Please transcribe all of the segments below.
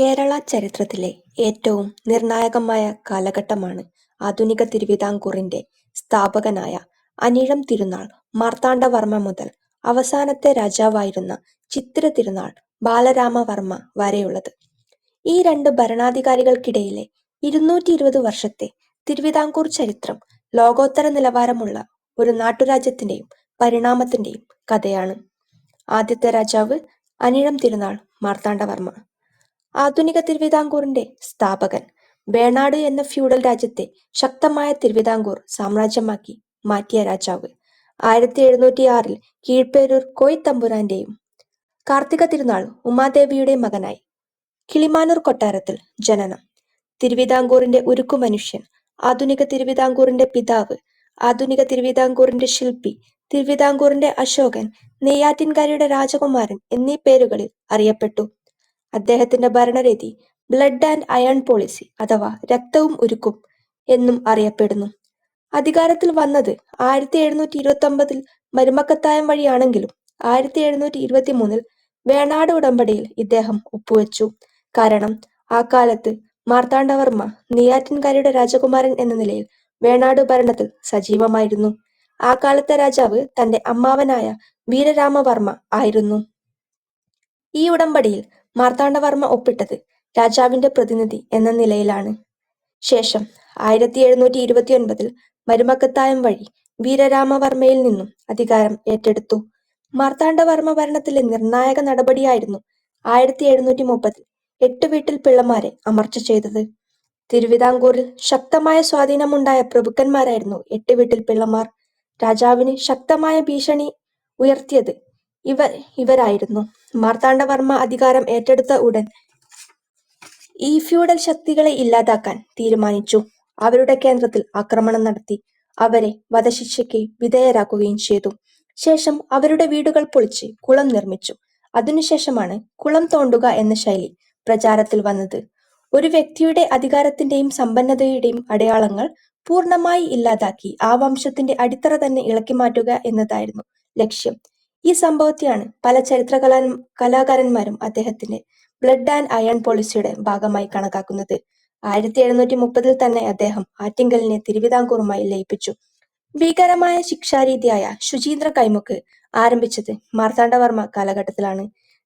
കേരള ചരിത്രത്തിലെ ഏറ്റവും നിർണായകമായ കാലഘട്ടമാണ് ആധുനിക തിരുവിതാംകൂറിന്റെ സ്ഥാപകനായ അനിഴം തിരുനാൾ മാർത്താണ്ഡവർമ്മ മുതൽ അവസാനത്തെ രാജാവായിരുന്ന ചിത്ര തിരുനാൾ ബാലരാമവർമ്മ വരെയുള്ളത്. ഈ രണ്ട് ഭരണാധികാരികൾക്കിടയിലെ ഇരുന്നൂറ്റി ഇരുപത് വർഷത്തെ തിരുവിതാംകൂർ ചരിത്രം ലോകോത്തര നിലവാരമുള്ള ഒരു നാട്ടുരാജ്യത്തിന്റെയും പരിണാമത്തിന്റെയും കഥയാണ്. ആദ്യത്തെ രാജാവ് അനിഴം തിരുനാൾ മാർത്താണ്ഡവർമ്മ. ആധുനിക തിരുവിതാംകൂറിന്റെ സ്ഥാപകൻ. വേണാട് എന്ന ഫ്യൂഡൽ രാജ്യത്തെ ശക്തമായ തിരുവിതാംകൂർ സാമ്രാജ്യമാക്കി മാറ്റിയ രാജാവ്. ആയിരത്തി എഴുന്നൂറ്റി ആറിൽ കീഴ്പേരൂർ കോയ് തമ്പുരാന്റെയും കാർത്തിക തിരുനാൾ ഉമാദേവിയുടെ മകനായി. കിളിമാനൂർ കൊട്ടാരത്തിൽ ജനനം. തിരുവിതാംകൂറിന്റെ ഉരുക്കു മനുഷ്യൻ ആധുനിക തിരുവിതാംകൂറിന്റെ പിതാവ്. ആധുനിക തിരുവിതാംകൂറിന്റെ ശില്പി. തിരുവിതാംകൂറിന്റെ അശോകൻ. നെയ്യാറ്റിൻകാരിയുടെ രാജകുമാരൻ എന്നീ പേരുകളിൽ അറിയപ്പെട്ടു. അദ്ദേഹത്തിന്റെ ഭരണരീതി ബ്ലഡ് ആൻഡ് അയൺ പോളിസി അഥവാ രക്തവും ഉരുക്കും എന്നും അറിയപ്പെടുന്നു. അധികാരത്തിൽ വന്നത് ആയിരത്തി എഴുന്നൂറ്റി ഇരുപത്തി ഒമ്പതിൽ മരുമക്കത്തായം വഴിയാണെങ്കിലും ആയിരത്തി എഴുന്നൂറ്റി ഇരുപത്തി മൂന്നിൽ വേണാട് ഉടമ്പടിയിൽ ഇദ്ദേഹം ഒപ്പുവെച്ചു. കാരണം ആ കാലത്ത് മാർത്താണ്ഡവർമ്മ നെയ്യാറ്റിൻകരയുടെ രാജകുമാരൻ എന്ന നിലയിൽ വേണാട് ഭരണത്തിൽ സജീവമായിരുന്നു. ആ കാലത്തെ രാജാവ് തന്റെ അമ്മാവനായ വീരരാമവർമ്മ ആയിരുന്നു. ഈ ഉടമ്പടിയിൽ മാർത്താണ്ഡവർമ്മ ഒപ്പിട്ടത് രാജാവിന്റെ പ്രതിനിധി എന്ന നിലയിലാണ്. ശേഷം ആയിരത്തി എഴുന്നൂറ്റി ഇരുപത്തി ഒൻപതിൽ മരുമക്കത്തായം വഴി വീരരാമവർമ്മയിൽ നിന്നും അധികാരം ഏറ്റെടുത്തു. മാർത്താണ്ഡവർമ്മ ഭരണത്തിലെ നിർണായക നടപടിയായിരുന്നു ആയിരത്തി എഴുന്നൂറ്റി മുപ്പതിൽ എട്ട് വീട്ടിൽ പിള്ളമാരെ അമർച്ച ചെയ്തത്. തിരുവിതാംകൂറിൽ ശക്തമായ സ്വാധീനമുണ്ടായ പ്രഭുക്കന്മാരായിരുന്നു എട്ട് വീട്ടിൽ പിള്ളമാർ. രാജാവിന് ശക്തമായ ഭീഷണി ഉയർത്തിയത് ഇവ ഇവരായിരുന്നു. മാർത്താണ്ഡവർമ്മ അധികാരം ഏറ്റെടുത്ത ഉടൻ ഈ ഫ്യൂഡൽ ശക്തികളെ ഇല്ലാതാക്കാൻ തീരുമാനിച്ചു. അവരുടെ കേന്ദ്രത്തിൽ ആക്രമണം നടത്തി അവരെ വധശിക്ഷയ്ക്ക് വിധേയരാക്കുകയും ചെയ്തു. ശേഷം അവരുടെ വീടുകൾ പൊളിച്ച് കുളം നിർമ്മിച്ചു. അതിനുശേഷമാണ് കുളം തോണ്ടുക എന്ന ശൈലി പ്രചാരത്തിൽ വന്നത്. ഒരു വ്യക്തിയുടെ അധികാരത്തിന്റെയും സമ്പന്നതയുടെയും അടയാളങ്ങൾ പൂർണമായി ഇല്ലാതാക്കി ആ വംശത്തിന്റെ അടിത്തറ തന്നെ ഇളക്കി മാറ്റുക എന്നതായിരുന്നു ലക്ഷ്യം. ഈ സംഭവത്തെയാണ് പല ചരിത്രകലാകാരന്മാരും അദ്ദേഹത്തിന്റെ ബ്ലഡ് ആൻഡ് അയൺ പോളിസിയുടെ ഭാഗമായി കണക്കാക്കുന്നത്. ആയിരത്തി എഴുന്നൂറ്റി മുപ്പതിൽ തന്നെ അദ്ദേഹം ആറ്റിങ്കലിനെ തിരുവിതാംകൂറുമായി ലയിപ്പിച്ചു. ഭീകരമായ ശിക്ഷാരീതിയായ ശുചീന്ദ്ര കൈമുക്ക് ആരംഭിച്ചത് മാർത്താണ്ഡവർമ്മ കാലഘട്ടത്തിലാണ്.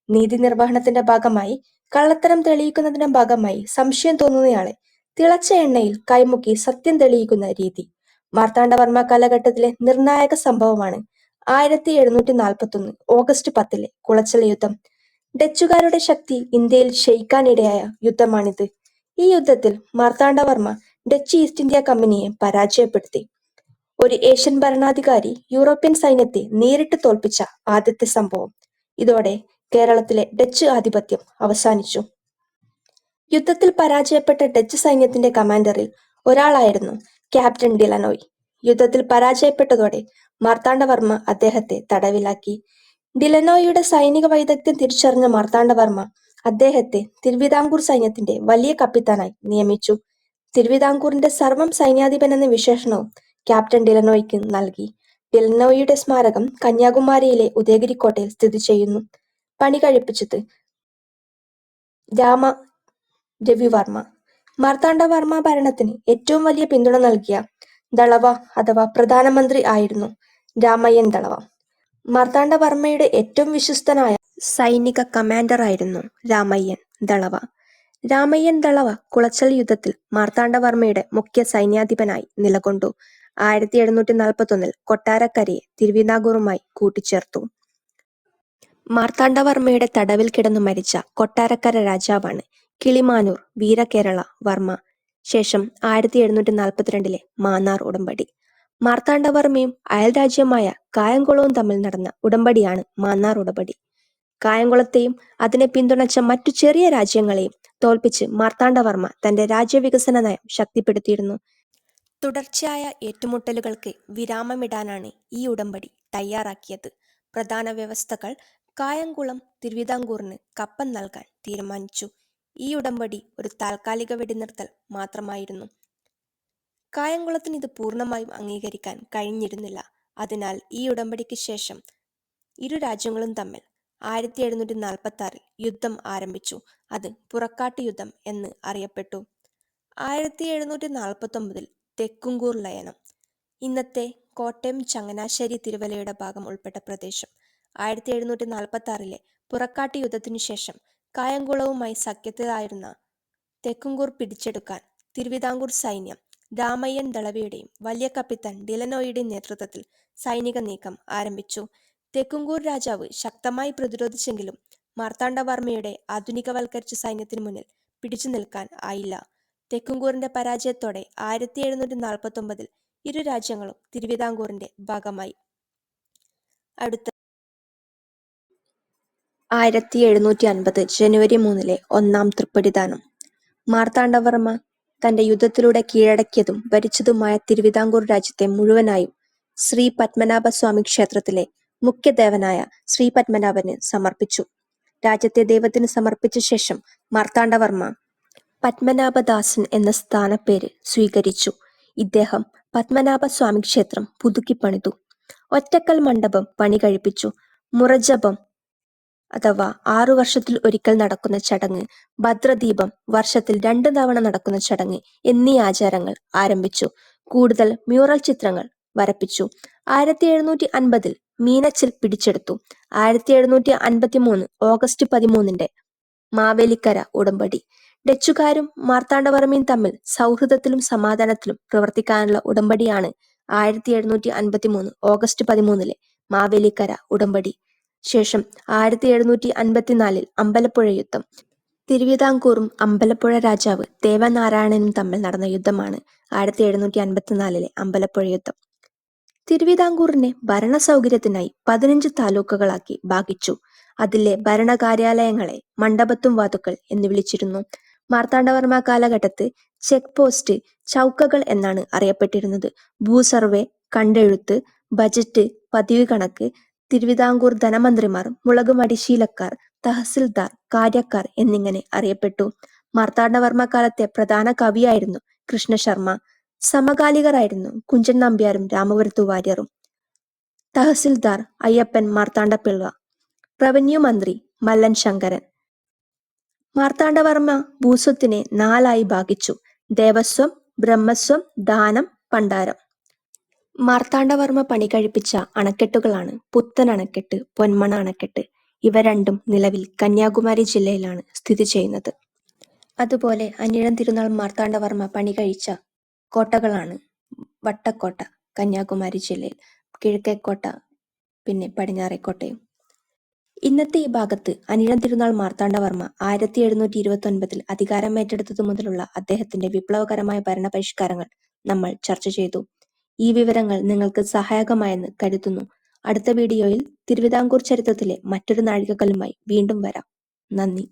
നീതി നിർവഹണത്തിന്റെ ഭാഗമായി കള്ളത്തരം തെളിയിക്കുന്നതിന്റെ ഭാഗമായി സംശയം തോന്നുന്നയാളെ തിളച്ച എണ്ണയിൽ കൈമുക്കി സത്യം തെളിയിക്കുന്ന രീതി. മാർത്താണ്ഡവർമ്മ കാലഘട്ടത്തിലെ നിർണായക സംഭവമാണ് ആയിരത്തി എഴുന്നൂറ്റി നാൽപ്പത്തൊന്ന് ഓഗസ്റ്റ് പത്തിലെ കുളച്ചൽ യുദ്ധം. ഡച്ചുകാരുടെ ശക്തി ഇന്ത്യയിൽ ക്ഷയിക്കാനിടയായ യുദ്ധമാണിത്. ഈ യുദ്ധത്തിൽ മാർത്താണ്ഡവർമ്മ ഡച്ച് ഈസ്റ്റ് ഇന്ത്യ കമ്പനിയെ പരാജയപ്പെടുത്തി. ഒരു ഏഷ്യൻ ഭരണാധികാരി യൂറോപ്യൻ സൈന്യത്തെ നേരിട്ട് തോൽപ്പിച്ച ആദ്യത്തെ സംഭവം. ഇതോടെ കേരളത്തിലെ ഡച്ച് ആധിപത്യം അവസാനിച്ചു. യുദ്ധത്തിൽ പരാജയപ്പെട്ട ഡച്ച് സൈന്യത്തിന്റെ കമാൻഡറിൽ ഒരാളായിരുന്നു ക്യാപ്റ്റൻ ഡിലനോയ്. യുദ്ധത്തിൽ പരാജയപ്പെട്ടതോടെ മാർത്താണ്ഡവർമ്മ അദ്ദേഹത്തെ തടവിലാക്കി. ഡിലനോയിയുടെ സൈനിക വൈദഗ്ധ്യം തിരിച്ചറിഞ്ഞ മാർത്താണ്ഡവർമ്മ അദ്ദേഹത്തെ തിരുവിതാംകൂർ സൈന്യത്തിന്റെ വലിയ കപ്പിത്താനായി നിയമിച്ചു. തിരുവിതാംകൂറിന്റെ സർവം സൈന്യാധിപൻ എന്ന വിശേഷണവും ക്യാപ്റ്റൻ ഡിലനോയ്ക്ക് നൽകി. ഡിലനോയിയുടെ സ്മാരകം കന്യാകുമാരിയിലെ ഉദയഗിരി കോട്ടയിൽ സ്ഥിതി ചെയ്യുന്നു. പണി കഴിപ്പിച്ചത് രാമ രവിവർമ്മ മാർത്താണ്ഡവർമ്മ ഭരണത്തിന് ഏറ്റവും വലിയ പിന്തുണ നൽകിയ ദളവ അഥവാ പ്രധാനമന്ത്രി ആയിരുന്നു രാമയ്യൻ ദളവ. മാർത്താണ്ഡവർമ്മയുടെ ഏറ്റവും വിശ്വസ്തനായ സൈനിക കമാൻഡർ ആയിരുന്നു രാമയ്യൻ ദളവ. രാമയ്യൻ ദളവ കുളച്ചൽ യുദ്ധത്തിൽ മാർത്താണ്ഡവർമ്മയുടെ മുഖ്യ സൈന്യാധിപനായി നിലകൊണ്ടു. ആയിരത്തി എഴുന്നൂറ്റി നാൽപ്പത്തൊന്നിൽ കൊട്ടാരക്കരയെ തിരുവിതാംകൂറുമായി കൂട്ടിച്ചേർത്തു. മാർത്താണ്ഡവർമ്മയുടെ തടവിൽ കിടന്നു മരിച്ച കൊട്ടാരക്കര രാജാവാണ് കിളിമാനൂർ വീരകേരള വർമ്മ. ശേഷം ആയിരത്തി എഴുന്നൂറ്റി നാൽപ്പത്തിരണ്ടിലെ മാന്നാർ ഉടമ്പടി. മാർത്താണ്ഡവർമ്മയും അയൽരാജ്യമായ കായംകുളവും തമ്മിൽ നടന്ന ഉടമ്പടിയാണ് മാന്നാർ ഉടമ്പടി. കായംകുളത്തെയും അതിനെ പിന്തുണച്ച മറ്റു ചെറിയ രാജ്യങ്ങളെയും തോൽപ്പിച്ച് മാർത്താണ്ഡവർമ്മ തന്റെ രാജ്യവികസന നയം ശക്തിപ്പെടുത്തിയിരുന്നു. തുടർച്ചയായ ഏറ്റുമുട്ടലുകൾക്ക് വിരാമമിടാനാണ് ഈ ഉടമ്പടി തയ്യാറാക്കിയത്. പ്രധാന വ്യവസ്ഥകൾ കായംകുളം തിരുവിതാംകൂറിന് കപ്പം നൽകാൻ തീരുമാനിച്ചു. ഈ ഉടമ്പടി ഒരു താൽക്കാലിക വെടിനിർത്തൽ മാത്രമായിരുന്നു. കായംകുളത്തിന് ഇത് പൂർണമായും അംഗീകരിക്കാൻ കഴിഞ്ഞിരുന്നില്ല. അതിനാൽ ഈ ഉടമ്പടിക്ക് ശേഷം ഇരു രാജ്യങ്ങളും തമ്മിൽ ആയിരത്തി എഴുന്നൂറ്റി നാൽപ്പത്തി ആറിൽ യുദ്ധം ആരംഭിച്ചു അത് പുറക്കാട്ട് യുദ്ധം എന്ന് അറിയപ്പെട്ടു ആയിരത്തി എഴുന്നൂറ്റി നാൽപ്പത്തി ഒമ്പതിൽ തെക്കുംകൂർ ലയനം ഇന്നത്തെ കോട്ടയം ചങ്ങനാശ്ശേരി തിരുവല്ലയുടെ ഭാഗം ഉൾപ്പെട്ട പ്രദേശം ആയിരത്തി എഴുന്നൂറ്റി നാൽപ്പത്തി ആറിലെ പുറക്കാട്ട് യുദ്ധത്തിനു ശേഷം കായംകുളവുമായി സഖ്യത്തിലായിരുന്ന തെക്കുംകൂർ പിടിച്ചെടുക്കാൻ തിരുവിതാംകൂർ സൈന്യം രാമയ്യൻ ദളവയുടെയും വലിയ കപ്പിത്താൻ ഡിലനോയുടെയും നേതൃത്വത്തിൽ സൈനിക നീക്കം ആരംഭിച്ചു. തെക്കുംകൂർ രാജാവ് ശക്തമായി പ്രതിരോധിച്ചെങ്കിലും മാർത്താണ്ഡവർമ്മയുടെ ആധുനികവൽക്കരിച്ച സൈന്യത്തിന് മുന്നിൽ പിടിച്ചു നിൽക്കാൻ ആയില്ല. തെക്കുംകൂറിന്റെ പരാജയത്തോടെ ആയിരത്തി എഴുന്നൂറ്റി നാൽപ്പത്തി ഒമ്പതിൽ ഇരു രാജ്യങ്ങളും തിരുവിതാംകൂറിന്റെ ഭാഗമായി. അടുത്ത ആയിരത്തി എഴുന്നൂറ്റി അൻപത് ജനുവരി മൂന്നിലെ ഒന്നാം തൃപ്പടിദാനം മാർത്താണ്ഡവർമ്മ തന്റെ യുദ്ധത്തിലൂടെ കീഴടക്കിയതും ഭരിച്ചതുമായ തിരുവിതാംകൂർ രാജ്യത്തെ മുഴുവനായും ശ്രീ പത്മനാഭസ്വാമി ക്ഷേത്രത്തിലെ മുഖ്യദേവനായ ശ്രീ പത്മനാഭന് സമർപ്പിച്ചു. രാജ്യത്തെ ദൈവത്തിന് സമർപ്പിച്ച ശേഷം മാർത്താണ്ഡവർമ്മ പത്മനാഭദാസൻ എന്ന സ്ഥാനപ്പേര് സ്വീകരിച്ചു. ഇദ്ദേഹം പത്മനാഭസ്വാമി ക്ഷേത്രം പുതുക്കി പണിതു ഒറ്റക്കൽ മണ്ഡപം പണി കഴിപ്പിച്ചു മുറജപം അഥവാ ആറു വർഷത്തിൽ ഒരിക്കൽ നടക്കുന്ന ചടങ്ങ് ഭദ്രദീപം വർഷത്തിൽ രണ്ടു തവണ നടക്കുന്ന ചടങ്ങ് എന്നീ ആചാരങ്ങൾ ആരംഭിച്ചു. കൂടുതൽ മ്യൂറൽ ചിത്രങ്ങൾ വരപ്പിച്ചു. ആയിരത്തി എഴുന്നൂറ്റി അൻപതിൽ മീനച്ചിൽ പിടിച്ചെടുത്തു. ആയിരത്തി എഴുന്നൂറ്റി അൻപത്തി മൂന്ന് ഓഗസ്റ്റ് പതിമൂന്നിന്റെ മാവേലിക്കര ഉടമ്പടി. ഡച്ചുകാരും മാർത്താണ്ഡവർമ്മയും തമ്മിൽ സൗഹൃദത്തിലും സമാധാനത്തിലും പ്രവർത്തിക്കാനുള്ള ഉടമ്പടിയാണ് ആയിരത്തി എഴുന്നൂറ്റി അൻപത്തി മൂന്ന് ഓഗസ്റ്റ് പതിമൂന്നിലെ മാവേലിക്കര ഉടമ്പടി. ശേഷം ആയിരത്തി എഴുന്നൂറ്റി അൻപത്തിനാലിൽ അമ്പലപ്പുഴ യുദ്ധം. തിരുവിതാംകൂറും അമ്പലപ്പുഴ രാജാവ് ദേവനാരായണനും തമ്മിൽ നടന്ന യുദ്ധമാണ് ആയിരത്തി എഴുന്നൂറ്റി അൻപത്തിനാലിലെ അമ്പലപ്പുഴ യുദ്ധം. തിരുവിതാംകൂറിനെ ഭരണ സൗകര്യത്തിനായി പതിനഞ്ച് താലൂക്കുകളാക്കി ഭാഗിച്ചു. അതിലെ ഭരണകാര്യാലയങ്ങളെ മണ്ഡപത്തും വാതുക്കൾ എന്ന് വിളിച്ചിരുന്നു. മാർത്താണ്ഡവർമ്മ കാലഘട്ടത്ത് ചെക്ക് പോസ്റ്റ് ചൗക്കകൾ എന്നാണ് അറിയപ്പെട്ടിരുന്നത്. ഭൂസർവേ കണ്ടെഴുത്ത് ബജറ്റ് പതിവ് കണക്ക് തിരുവിതാംകൂർ ധനമന്ത്രിമാർ മുളകുമടിശീലക്കാർ തഹസിൽദാർ കാര്യക്കാർ എന്നിങ്ങനെ അറിയപ്പെട്ടു. മാർത്താണ്ഡവർമ്മ കാലത്തെ പ്രധാന കവിയായിരുന്നു കൃഷ്ണശർമ്മ സമകാലികരായിരുന്നു കുഞ്ചൻ നമ്പ്യാരും രാമപുരത്തു വാര്യറും തഹസിൽദാർ അയ്യപ്പൻ മാർത്താണ്ഡപ്പിള്ള റവന്യൂ മന്ത്രി മല്ലൻ ശങ്കരൻ. മാർത്താണ്ഡവർമ്മ ഭൂസ്വത്തിനെ നാലായി ഭാഗിച്ചു. ദേവസ്വം ബ്രഹ്മസ്വം ദാനം പണ്ടാരം. മാർത്താണ്ഡവർമ്മ പണി കഴിപ്പിച്ച അണക്കെട്ടുകളാണ് പുത്തൻ അണക്കെട്ട് പൊന്മണ അണക്കെട്ട്. ഇവ രണ്ടും നിലവിൽ കന്യാകുമാരി ജില്ലയിലാണ് സ്ഥിതി ചെയ്യുന്നത്. അതുപോലെ അനിഴം തിരുനാൾ മാർത്താണ്ഡവർമ്മ പണി കഴിച്ച കോട്ടകളാണ് വട്ടക്കോട്ട കന്യാകുമാരി ജില്ലയിൽ കിഴക്കേക്കോട്ട പിന്നെ പടിഞ്ഞാറേക്കോട്ടയും. ഇന്നത്തെ ഈ ഭാഗത്ത് അനിഴം തിരുനാൾ മാർത്താണ്ഡവർമ്മ ആയിരത്തി എഴുന്നൂറ്റി ഇരുപത്തി ഒൻപതിൽ അധികാരം ഏറ്റെടുത്തതു മുതലുള്ള അദ്ദേഹത്തിന്റെ വിപ്ലവകരമായ ഭരണപരിഷ്കാരങ്ങൾ നമ്മൾ ചർച്ച ചെയ്തു. ഈ വിവരങ്ങൾ നിങ്ങൾക്ക് സഹായകമായെന്ന് കരുതുന്നു. അടുത്ത വീഡിയോയിൽ തിരുവിതാംകൂർ ചരിത്രത്തിലെ മറ്റൊരു നാഴികക്കല്ലുമായി വീണ്ടും വരാം. നന്ദി.